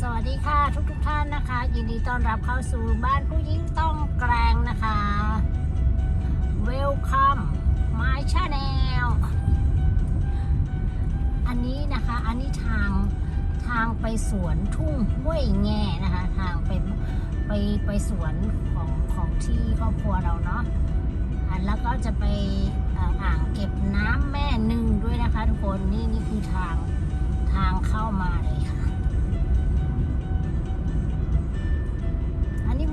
สวัสดีค่ะทุกทุกๆท่านนะคะ ยินดีต้อนรับเข้าสู่บ้านผู้หญิงต้องแกรงนะคะ Welcome my channel อันนี้นะคะอันนี้ทางทางไปสวนทุ่งห้วยแง่นะคะ ทางไปไปไปสวนของของที่ครอบครัวเราเนาะอันแล้วก็จะไปอ่ออ่างเก็บน้ำแม่หนึ่งด้วยนะคะทุกคนนี่นี่คือทางทางเข้ามาเลย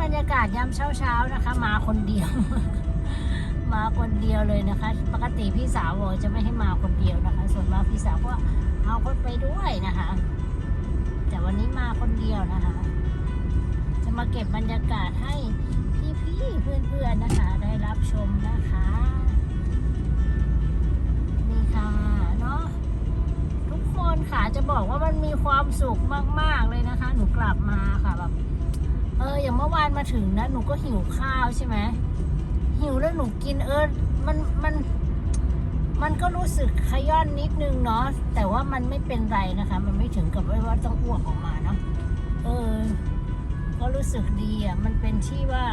บรรยากาศยามเช้าๆนะคะ มาคนเดียว มาคนเดียวเลยนะคะ ปกติพี่สาวบอกจะไม่ให้มาคนเดียวนะคะ ส่วนมากพี่สาวก็เอาคนไปด้วยนะคะ แต่วันนี้มาคนเดียวนะคะ จะมาเก็บบรรยากาศให้พี่ๆเพื่อนๆนะคะ ได้รับชมนะคะนี่ค่ะเนาะทุกคนค่ะจะบอกว่ามันมีความสุขมาก ๆเลยนะคะ หนูกลับมาค่ะแบบ มื่อวานมาถึงนะหนูก็หิวข้าวใช่ไหมหิวแล้วหนูกินเออมันมันมันก็รู้สึกขย้อนนิดนึงเนาะแต่ว่ามันไม่เป็นไรนะคะ มันไม่ถึงกับว่าต้องอ้วกออกมาเนาะเออ ก็รู้สึกดีอะมันเป็นที่ว่า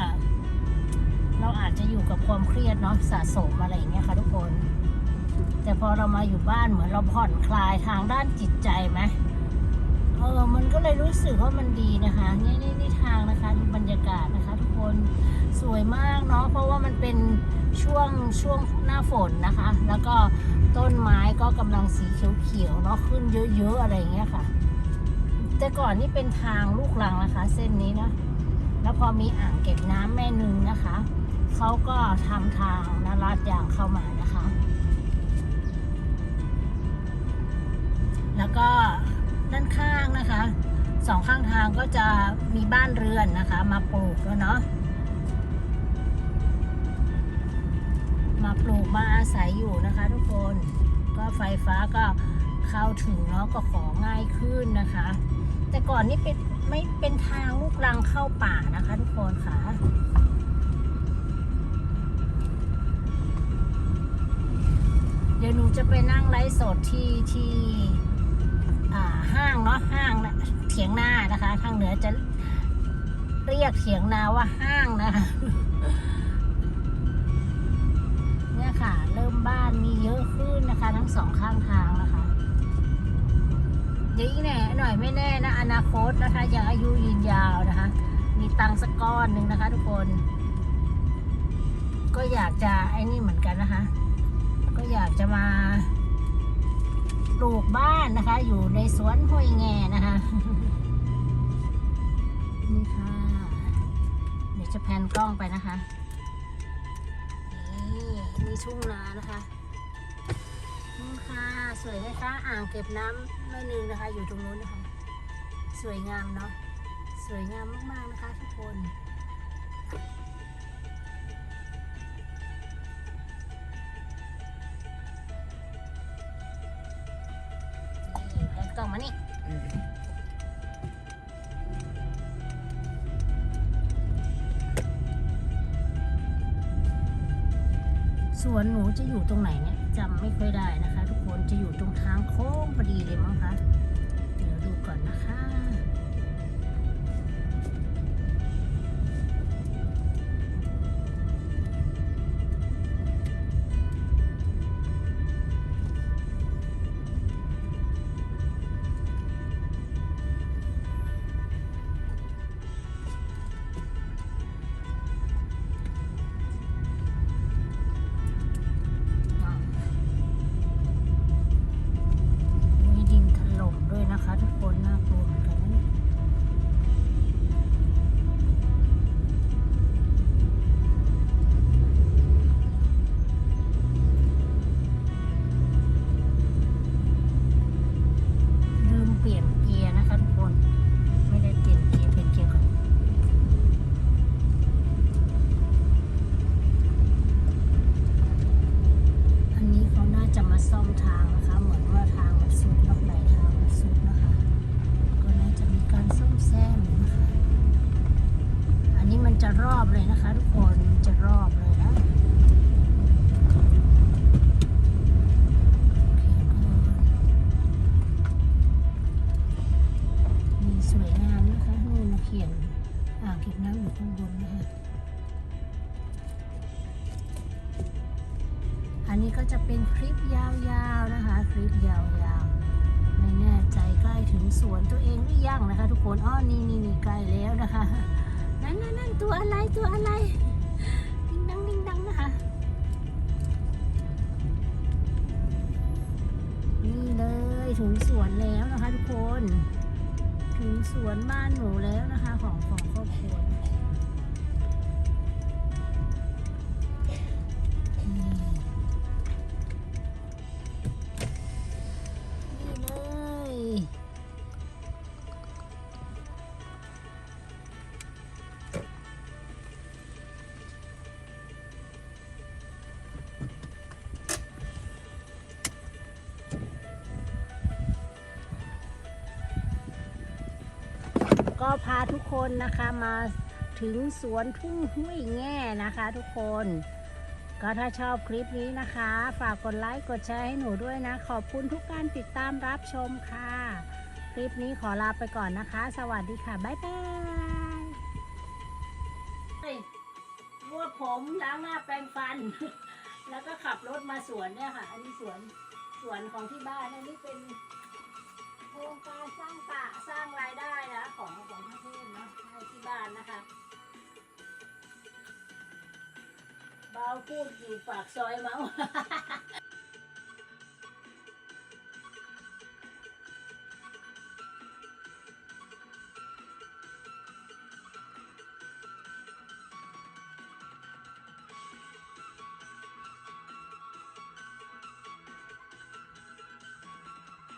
เราอาจจะอยู่กับความเครียดเนาะสะสมอะไรอย่างเงี้ยค่ะทุกคน แต่พอเรามาอยู่บ้านเหมือนเราผ่อนคลายทางด้านจิตใจไหม เออมันก็เลยรู้สึกว่ามันดีนะคะนี่นี่นี่ทางนะคะดูบรรยากาศนะคะ ทุกคนสวยมากเนาะเพราะว่ามันเป็นช่วงช่วงหน้าฝนนะคะ แล้วก็ต้นไม้ก็กำลังสีเขียวๆเนาะขึ้นเยอะๆอะไรอย่างเงี้ยค่ะ แต่ก่อนนี่เป็นทางลูกรังนะคะ เส้นนี้นะแล้วพอมีอ่างเก็บน้ำแม่นึงนะคะเขาก็ทำทางนาลาดยางเข้ามานะคะ แล้วก็ ด้านข้างนะคะสองข้างทางก็จะมีบ้านเรือนนะคะ มาปลูกแล้วเนาะมาปลูกมาอาศัยอยู่นะคะทุกคนก็ไฟฟ้าก็เข้าถึงเนาะก็ของง่ายขึ้นนะคะ แต่ก่อนนี่เป็นไม่เป็นทางลูกรังเข้าป่านะคะทุกคนค่ะเดี๋ยวหนูจะไปนั่งไลฟ์สดที่ที่ ห้างเนาะห้างนะเถียงนานะคะทางเหนือจะเรียกเถียงนาว่าห้างนะคะเนี่ยค่ะ เริ่มบ้านมีเยอะขึ้นนะคะ ทั้งสองข้างทางนะคะเดี๋ยวอีกแหน่หน่อยไม่แน่นะอนาคตนะคะยังอายุยืนยาวนะคะ มีตังสักก้อนหนึ่งนะคะ ทุกคน ก็อยากจะไอ้นี่เหมือนกันนะคะ ก็อยากจะมา ปลูกบ้านนะคะ อยู่ในสวนห้วยแง่นะคะนี่ค่ะ เดี๋ยวจะแพนกล้องไปนะคะ นี่มีทุ่งนานะคะนี่ค่ะ สวยไหมคะอ่างเก็บน้ำแม่นึงนะคะ อยู่ตรงนู้นนะคะ สวยงามเนาะสวยงามมากๆนะคะทุกคน่องมานี่สวนหนูจะอยู่ตรงไหนเนี่ยจำไม่ค่อยได้นะคะ ทุกคนจะอยู่ตรงทางโค้งพอดีเลยมั้งคะ เดี๋ยวดูก่อนนะคะ อันนี้ก็จะเป็นคลิปยาวๆนะคะ คลิปยาวๆ ไม่แน่ใจใกล้ถึงสวนตัวเองหรือยังนะคะ ทุกคนอ้อนี่นี่ไใกล้แล้วนะคะนั่นนั่นนั่นตัวอะไรตัวอะไรดิงดังดิงดังนะคะ นี่เลยถึงสวนแล้วนะคะ ทุกคน ถึงสวนบ้านหนูแล้วนะคะ ของของครอบครัว ก็พาทุกคนนะคะมาถึงสวนทุ่งห้วยแง่นะคะทุกคน ก็ถ้าชอบคลิปนี้นะคะ ฝากกดไลค์กดแชร์ให้หนูด้วยนะ ขอบคุณทุกการติดตามรับชมค่ะ คลิปนี้ขอลาไปก่อนนะคะ สวัสดีค่ะ บ๊ายบายรวดผมล้างหน้าแปรงฟัน แล้วก็ขับรถมาสวนเนี่ยค่ะ อันนี้สวนสวนของที่บ้านอันนี้เป็นโครงการสร้างป่าสร้างรายได้ พูดอยู่ปากซอยเมา